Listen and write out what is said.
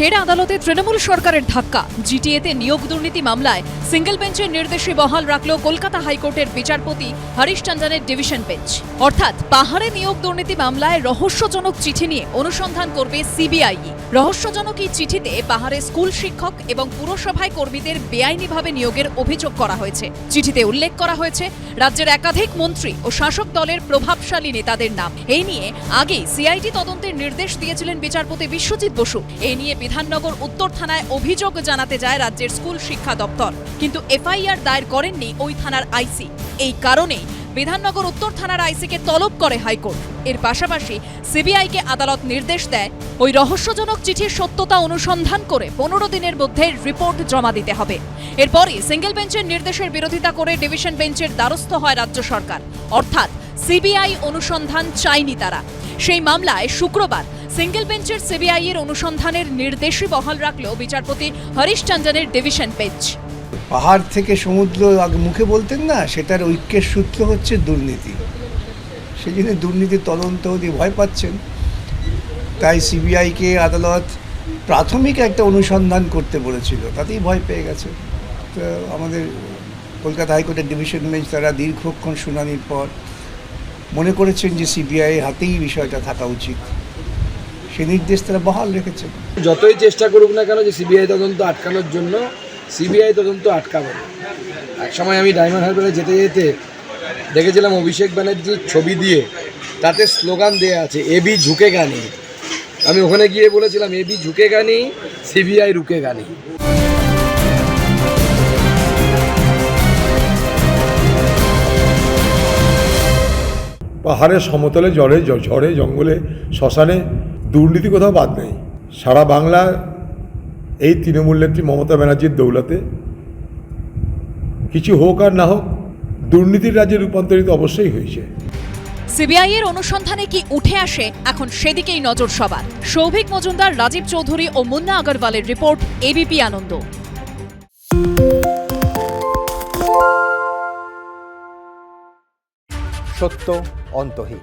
ফের আদালতে তৃণমূল সরকারের ধাক্কা। জিটিএতে নিয়োগ দুর্নীতি মামলায় সিঙ্গেল বেঞ্চের নির্দেশে বহাল রাখল কলকাতা হাইকোর্টের বিচারপতি হরিশ চন্দ্রনের ডিভিশন বেঞ্চ। অর্থাৎ পাহাড়ে নিয়োগ দুর্নীতি মামলায় রহস্যজনক চিঠি নিয়ে অনুসন্ধান করবে সিবিআই। রহস্যজনক এই চিঠিতে পাহাড়ে স্কুল শিক্ষক এবং পুরসভায় কর্মীদের বেআইনিভাবে নিয়োগের অভিযোগ করা হয়েছে। চিঠিতে উল্লেখ করা হয়েছে, রাজ্যের একাধিক মন্ত্রী ও শাসক দলের প্রভাবশালী নেতাদের নাম। এই নিয়ে আগেই সিআইডি তদন্তের নির্দেশ দিয়েছিলেন বিচারপতি বিশ্বজিৎ বসু। এই নিয়ে বিধাননগর উত্তর থানায় অভিযোগ জানাতে যায় রাজ্যের স্কুল শিক্ষা দপ্তর। কিন্তু এফআইআর দায়ের করেননি ওই থানার আইসি। এই কারণেই বিধাননগর উত্তর থানার আইসিকে তলব করে হাইকোর্ট। এর পাশাপাশি সিবিআইকে আদালত নির্দেশ দেয় ওই রহস্যজনক চিঠির সত্যতা অনুসন্ধান করে পনেরো দিনের মধ্যে রিপোর্ট জমা দিতে হবে। এরপরই সিঙ্গেল বেঞ্চের নির্দেশের বিরোধিতা করে ডিভিশন বেঞ্চের দ্বারস্থ হয় রাজ্য সরকার। অর্থাৎ সিবিআই অনুসন্ধান চায়নি তারা। সেই মামলায় শুক্রবার সিঙ্গেল বেঞ্চের সিবিআই এর অনুসন্ধানের নির্দেশই বহাল রাখল বিচারপতি হরিশ চন্দ্রনের ডিভিশন বেঞ্চ। পাহাড় থেকে সমুদ্র আগে মুখে বলতেন না, সেটার ঐক্যের সূত্র হচ্ছে দুর্নীতি। সেই জন্য দুর্নীতির তদন্ত ভয় পাচ্ছেন। তাই সিবিআইকে আদালত প্রাথমিক একটা অনুসন্ধান করতে বলেছিল, তাতেই ভয় পেয়ে গেছে। তো আমাদের কলকাতা হাইকোর্টের ডিভিশন বেঞ্চ তারা দীর্ঘক্ষণ শুনানির পর মনে করেছেন যে সিবিআই হাতেই বিষয়টা থাকা উচিত। সে নির্দেশ তারা বহাল রেখেছেন যতই চেষ্টা করুক না কেন যে সিবিআই তদন্ত আটকানোর জন্য সিবিআই তদন্ত আটকাবে। এক সময় আমি ডায়মন্ড হারবারে যেতে যেতে দেখেছিলাম অভিষেক ব্যানার্জির ছবি দিয়ে তাতে স্লোগান দেয়া আছে এবি ঝুঁকে গানি। আমি ওখানে গিয়ে বলেছিলাম এবি ঝুঁকে গানি সিবিআই রুকে গানি। পাহাড়ের সমতলে জলে ঝড়ে জঙ্গলে শ্মশানে দুর্নীতি কোথাও বাদ নেই। সারা বাংলা এই তৃণমূল নেত্রী মমতা ব্যানার্জির দৌলতে কিছু হোক আর না হোক দুর্নীতির রাজ্যে রূপান্তরিত অবশ্যই হয়েছে। সিবিআই এর অনুসন্ধানে কি উঠে আসে এখন সেদিকেই নজর সবার। সৌভিক মজুমদার রাজীব চৌধুরী ও মুন্না আগরওয়ালের রিপোর্ট এবিপি আনন্দ। সত্য অন্তহীন।